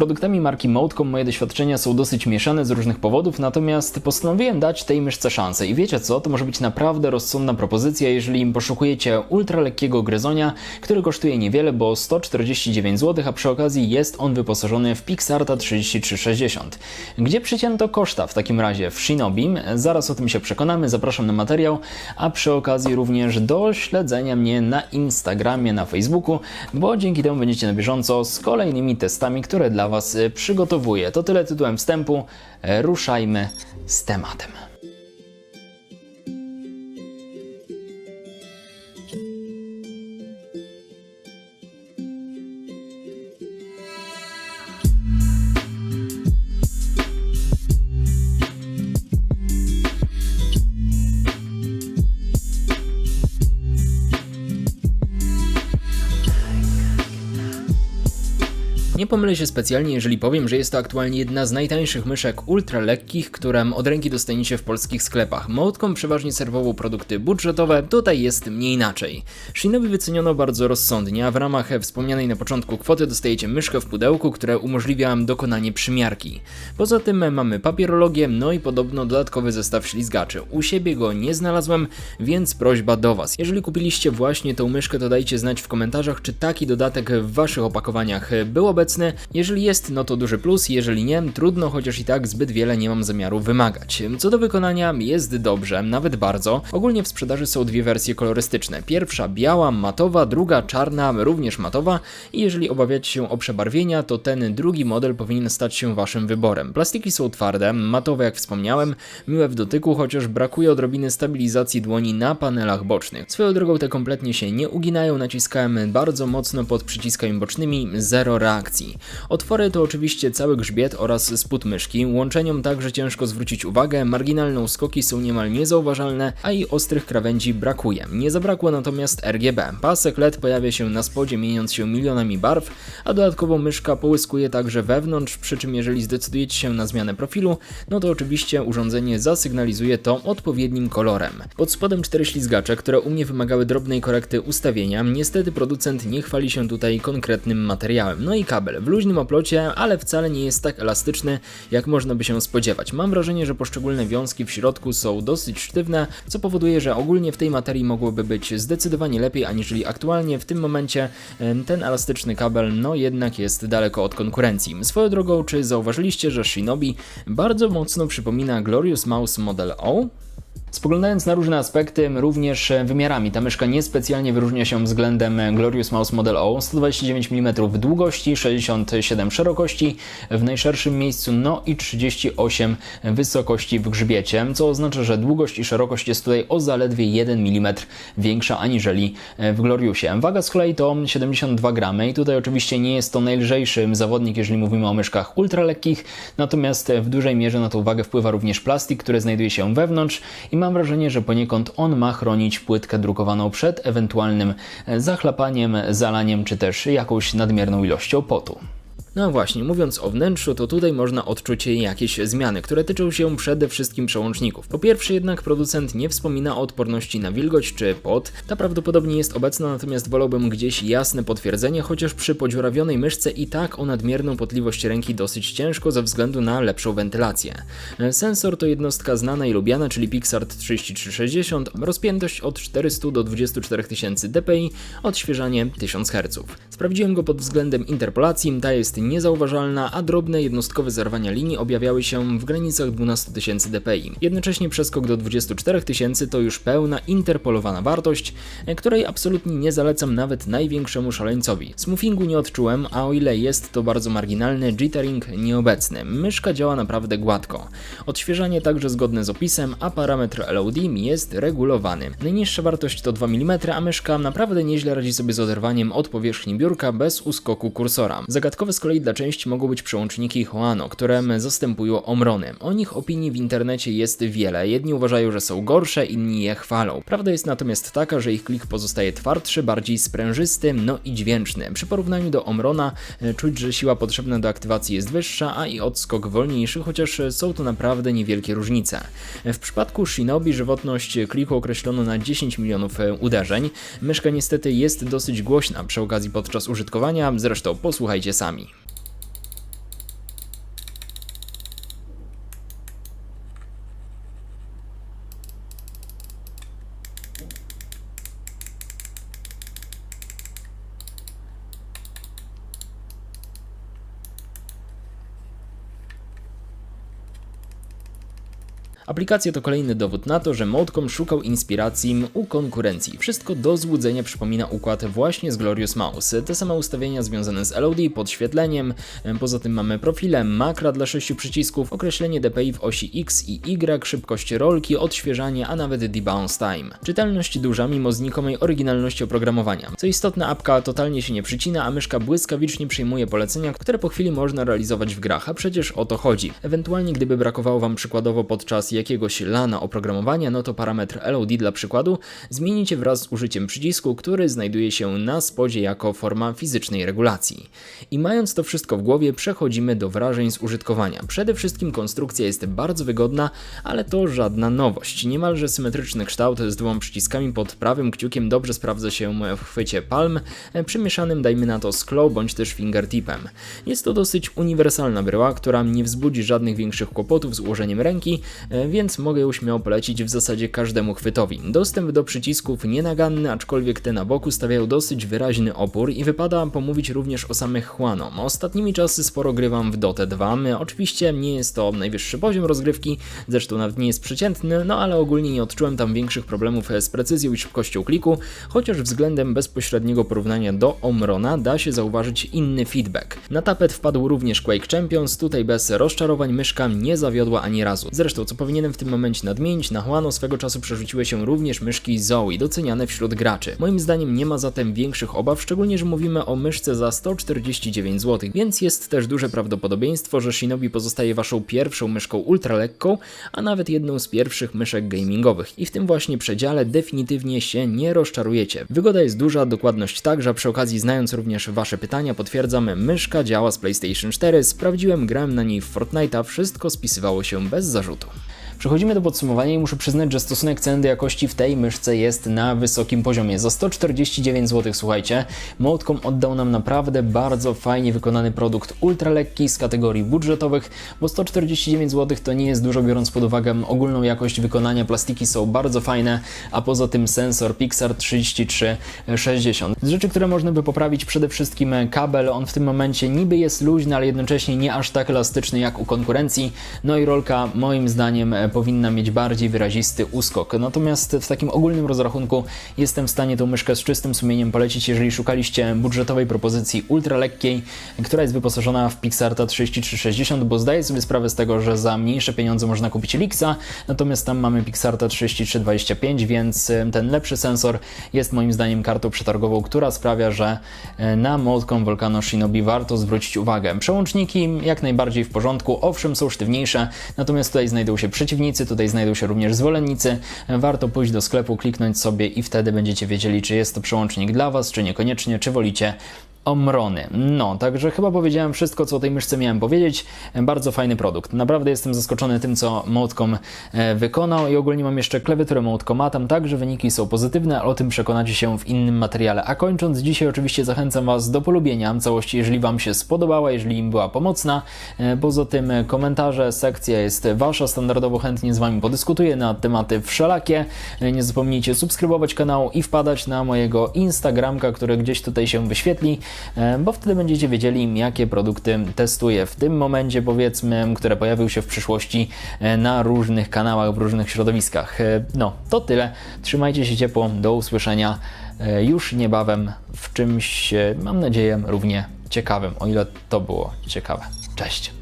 produktami marki Modcom moje doświadczenia są dosyć mieszane z różnych powodów, natomiast postanowiłem dać tej myszce szansę. I wiecie co? To może być naprawdę rozsądna propozycja, jeżeli poszukujecie ultralekkiego gryzonia, który kosztuje niewiele, bo 149 zł, a przy okazji jest on wyposażony w Pixarta 3360. Gdzie przycięto koszta w takim razie? W Shinobi. Zaraz o tym się przekonamy, zapraszam na materiał, a przy okazji również do śledzenia mnie na Instagramie, na Facebooku, bo dzięki temu będziecie na bieżąco z kolejnymi testami, które dla Was y, przygotowuję. To tyle tytułem wstępu. E, Ruszajmy z tematem. Nie pomylę się specjalnie, jeżeli powiem, że jest to aktualnie jedna z najtańszych myszek ultra lekkich, które od ręki dostaniecie w polskich sklepach. Modcom przeważnie serwował produkty budżetowe, tutaj jest nie inaczej. Shinobi wyceniono bardzo rozsądnie, a w ramach wspomnianej na początku kwoty dostajecie myszkę w pudełku, które umożliwia dokonanie przymiarki. Poza tym mamy papierologię, no i podobno dodatkowy zestaw ślizgaczy. U siebie go nie znalazłem, więc prośba do Was. Jeżeli kupiliście właśnie tą myszkę, to dajcie znać w komentarzach, czy taki dodatek w Waszych opakowaniach był obecny. Jeżeli jest, no to duży plus, jeżeli nie, trudno, chociaż i tak zbyt wiele nie mam zamiaru wymagać. Co do wykonania, jest dobrze, nawet bardzo. Ogólnie w sprzedaży są dwie wersje kolorystyczne. Pierwsza biała, matowa, druga czarna, również matowa i jeżeli obawiacie się o przebarwienia, to ten drugi model powinien stać się Waszym wyborem. Plastiki są twarde, matowe jak wspomniałem, miłe w dotyku, chociaż brakuje odrobiny stabilizacji dłoni na panelach bocznych. Swoją drogą te kompletnie się nie uginają, naciskałem bardzo mocno pod przyciskami bocznymi, zero reakcji. Otwory to oczywiście cały grzbiet oraz spód myszki, łączeniom także ciężko zwrócić uwagę, marginalne uskoki są niemal niezauważalne, a i ostrych krawędzi brakuje. Nie zabrakło natomiast RGB. Pasek LED pojawia się na spodzie mieniąc się milionami barw, a dodatkowo myszka połyskuje także wewnątrz, przy czym jeżeli zdecydujecie się na zmianę profilu, no to oczywiście urządzenie zasygnalizuje to odpowiednim kolorem. Pod spodem cztery ślizgacze, które u mnie wymagały drobnej korekty ustawienia, niestety producent nie chwali się tutaj konkretnym materiałem. No i kabel w luźnym oplocie, ale wcale nie jest tak elastyczny, jak można by się spodziewać. Mam wrażenie, że poszczególne wiązki w środku są dosyć sztywne, co powoduje, że ogólnie w tej materii mogłoby być zdecydowanie lepiej, aniżeli aktualnie w tym momencie ten elastyczny kabel, no jednak jest daleko od konkurencji. Swoją drogą, czy zauważyliście, że Shinobi bardzo mocno przypomina Glorious Mouse Model O? Spoglądając na różne aspekty, również wymiarami, ta myszka niespecjalnie wyróżnia się względem Glorious Mouse Model O. 129 mm długości, 67 szerokości w najszerszym miejscu, no i 38 wysokości w grzbiecie, co oznacza, że długość i szerokość jest tutaj o zaledwie 1 mm większa aniżeli w Gloriusie. Waga z kolei to 72 gramy i tutaj oczywiście nie jest to najlżejszy zawodnik, jeżeli mówimy o myszkach ultralekkich, natomiast w dużej mierze na tą wagę wpływa również plastik, który znajduje się wewnątrz i mam wrażenie, że poniekąd on ma chronić płytkę drukowaną przed ewentualnym zachlapaniem, zalaniem czy też jakąś nadmierną ilością potu. No właśnie, mówiąc o wnętrzu, to tutaj można odczuć jakieś zmiany, które tyczą się przede wszystkim przełączników. Po pierwsze jednak producent nie wspomina o odporności na wilgoć czy pot, ta prawdopodobnie jest obecna, natomiast wolałbym gdzieś jasne potwierdzenie, chociaż przy podziurawionej myszce i tak o nadmierną potliwość ręki dosyć ciężko ze względu na lepszą wentylację. Sensor to jednostka znana i lubiana, czyli Pixart 3360, rozpiętość od 400 do 24 000 dpi, odświeżanie 1000 Hz. Sprawdziłem go pod względem interpolacji, ta jest niezauważalna, a drobne jednostkowe zerwania linii objawiały się w granicach 12 000 dpi. Jednocześnie przeskok do 24 000 to już pełna interpolowana wartość, której absolutnie nie zalecam nawet największemu szaleńcowi. Smoofingu nie odczułem, a o ile jest to bardzo marginalny, jittering nieobecny. Myszka działa naprawdę gładko. Odświeżanie także zgodne z opisem, a parametr LOD jest regulowany. Najniższa wartość to 2 mm, a myszka naprawdę nieźle radzi sobie z oderwaniem od powierzchni biurka bez uskoku kursora. Zagadkowe z kolei dla części mogą być przełączniki Hoano, które zastępują Omrony. O nich opinii w internecie jest wiele. Jedni uważają, że są gorsze, inni je chwalą. Prawda jest natomiast taka, że ich klik pozostaje twardszy, bardziej sprężysty, no i dźwięczny. Przy porównaniu do Omrona e, czuć, że siła potrzebna do aktywacji jest wyższa, a i odskok wolniejszy, chociaż są to naprawdę niewielkie różnice. W przypadku Shinobi żywotność kliku określono na 10 milionów e, uderzeń. Myszka niestety jest dosyć głośna przy okazji podczas użytkowania, zresztą posłuchajcie sami. Aplikacje to kolejny dowód na to, że Modcom szukał inspiracji u konkurencji. Wszystko do złudzenia przypomina układ właśnie z Glorious Mouse. Te same ustawienia związane z LOD, podświetleniem, poza tym mamy profile, makra dla sześciu przycisków, określenie DPI w osi X i Y, szybkość rolki, odświeżanie, a nawet debounce time. Czytelność duża mimo znikomej oryginalności oprogramowania. Co istotne, apka totalnie się nie przycina, a myszka błyskawicznie przyjmuje polecenia, które po chwili można realizować w grach, a przecież o to chodzi. Ewentualnie gdyby brakowało Wam przykładowo podczas jakiegoś lana oprogramowania, no to parametr LOD dla przykładu zmienicie wraz z użyciem przycisku, który znajduje się na spodzie jako forma fizycznej regulacji. I mając to wszystko w głowie, przechodzimy do wrażeń z użytkowania. Przede wszystkim konstrukcja jest bardzo wygodna, ale to żadna nowość. Niemalże symetryczny kształt z dwoma przyciskami pod prawym kciukiem dobrze sprawdza się w chwycie palm, przymieszanym dajmy na to claw bądź też fingertipem. Jest to dosyć uniwersalna bryła, która nie wzbudzi żadnych większych kłopotów z ułożeniem ręki, więc mogę ją śmiało polecić w zasadzie każdemu chwytowi. Dostęp do przycisków nienaganny, aczkolwiek te na boku stawiają dosyć wyraźny opór i wypada pomówić również o samych Juanom. Ostatnimi czasy sporo grywam w Dota 2, oczywiście nie jest to najwyższy poziom rozgrywki, zresztą nawet nie jest przeciętny, no ale ogólnie nie odczułem tam większych problemów z precyzją i szybkością kliku, chociaż względem bezpośredniego porównania do Omrona da się zauważyć inny feedback. Na tapet wpadł również Quake Champions, tutaj bez rozczarowań myszka nie zawiodła ani razu. Zresztą, co powinienem w tym momencie nadmienić, na Huano swego czasu przerzuciły się również myszki Zoe, doceniane wśród graczy. Moim zdaniem nie ma zatem większych obaw, szczególnie, że mówimy o myszce za 149 zł, więc jest też duże prawdopodobieństwo, że Shinobi pozostaje waszą pierwszą myszką ultralekką, a nawet jedną z pierwszych myszek gamingowych. I w tym właśnie przedziale definitywnie się nie rozczarujecie. Wygoda jest duża, dokładność także, przy okazji znając również wasze pytania potwierdzam, myszka działa z PlayStation 4, sprawdziłem, grałem na niej w Fortnite'a, wszystko spisywało się bez zarzutu. Przechodzimy do podsumowania i muszę przyznać, że stosunek ceny do jakości w tej myszce jest na wysokim poziomie. Za 149 zł, słuchajcie, Modcom oddał nam naprawdę bardzo fajnie wykonany produkt ultra lekki z kategorii budżetowych, bo 149 zł to nie jest dużo biorąc pod uwagę ogólną jakość wykonania. Plastiki są bardzo fajne, a poza tym sensor Pixar 3360. Z rzeczy, które można by poprawić, przede wszystkim kabel. On w tym momencie niby jest luźny, ale jednocześnie nie aż tak elastyczny jak u konkurencji. No i rolka moim zdaniem powinna mieć bardziej wyrazisty uskok. Natomiast w takim ogólnym rozrachunku jestem w stanie tą myszkę z czystym sumieniem polecić, jeżeli szukaliście budżetowej propozycji ultra lekkiej, która jest wyposażona w Pixarta 3360, bo zdaję sobie sprawę z tego, że za mniejsze pieniądze można kupić Lixa, natomiast tam mamy Pixarta 3325, więc ten lepszy sensor jest moim zdaniem kartą przetargową, która sprawia, że e, na Modcom Volcano Shinobi warto zwrócić uwagę. Przełączniki jak najbardziej w porządku, owszem są sztywniejsze, natomiast tutaj znajdą się przeciwnicy, przeciwnicy, tutaj znajdą się również zwolennicy. Warto pójść do sklepu, kliknąć sobie i wtedy będziecie wiedzieli, czy jest to przełącznik dla Was, czy niekoniecznie, czy wolicie Omrony. No, także chyba powiedziałem wszystko, co o tej myszce miałem powiedzieć. Bardzo fajny produkt. Naprawdę jestem zaskoczony tym, co Modcom e, wykonał i ogólnie mam jeszcze klawiaturę Modcoma. Tam także wyniki są pozytywne, ale o tym przekonacie się w innym materiale. A kończąc, dzisiaj oczywiście zachęcam Was do polubienia całości, jeżeli Wam się spodobała, jeżeli im była pomocna. E, poza tym komentarze, sekcja jest Wasza. Standardowo chętnie z Wami podyskutuję na tematy wszelakie. E, nie zapomnijcie subskrybować kanału i wpadać na mojego Instagramka, który gdzieś tutaj się wyświetli. E, bo wtedy będziecie wiedzieli, jakie produkty testuję w tym momencie, powiedzmy, które pojawią się w przyszłości e, na różnych kanałach, w różnych środowiskach. E, no, to tyle. Trzymajcie się ciepło, do usłyszenia już niebawem w czymś, mam nadzieję, równie ciekawym, o ile to było ciekawe. Cześć!